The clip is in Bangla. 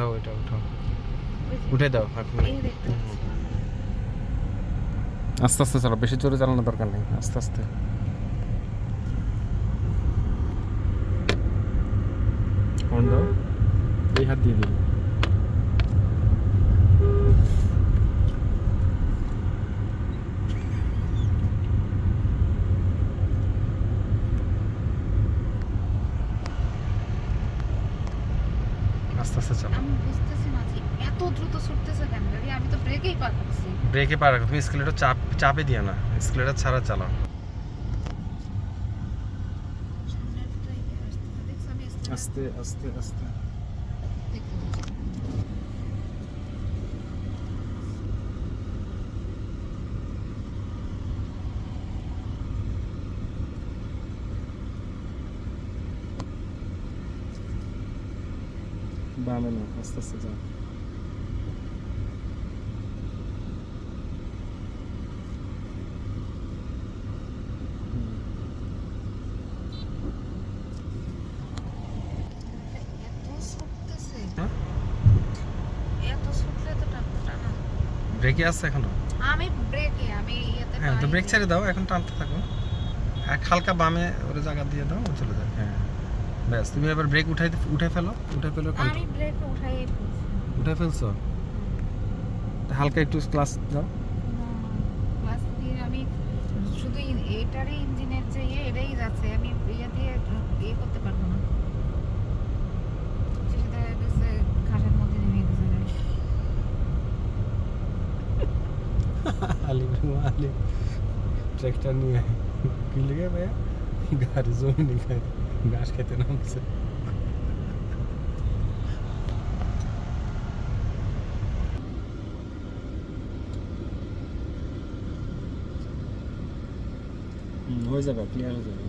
উঠাও এটা উঠাও। উঠে দাও। আস্তে আস্তে চালাও বেশি জোরে চালানোর দরকার নেই আস্তে আস্তে। হর্ন দাও এই হাত দিয়ে দিন আস্তে আস্তে চালাও আমি বুঝতেছি না যে এত দ্রুত ছুটতেছে কেন? গাড়ি আমি তো ব্রেকেই পাচ্ছি ব্রেকে পা রাখো তুমি স্কেলেটর চাপ চাপে দিও না। স্কেলেটর ছাড়া চালাও। আস্তে আস্তে আস্তে। বামে না আস্তে আস্তে যাও। হ্যাঁ? ব্রেকে আছে এখনও? আমি ব্রেকে আমি ইয়েতে হ্যাঁ তো ব্রেক। ছেড়ে দাও এখন টানতে থাকো। এক হালকা বামে ওর জায়গা দিয়ে দাও চলে যাবে। হ্যাঁ। ব্যাস তুমি এবার ব্রেক উঠাই উঠে ফেলো উঠে ফেলো আমি ব্রেক উঠাই উঠে ফেলছো? হালকা একটু ক্লাস দাও। ক্লাস দিয়ে আমি শুধু এটারই ইঞ্জিনের যে ইয়ে এটাই যাচ্ছে। আমি ইয়ে দিয়ে ইয়ে করতে পারব না। শেষে দেখা মধ্যে নেমে গেছে। গাড়ি। আলি আলি ট্র্যাক্টর নিয়ে। কি লেগে ভাইয়া? গাড়ি জমি নিয়ে ঘাস খেতে নামছে হুম, হয়ে যাবে ক্লিয়ার হয়ে যাবে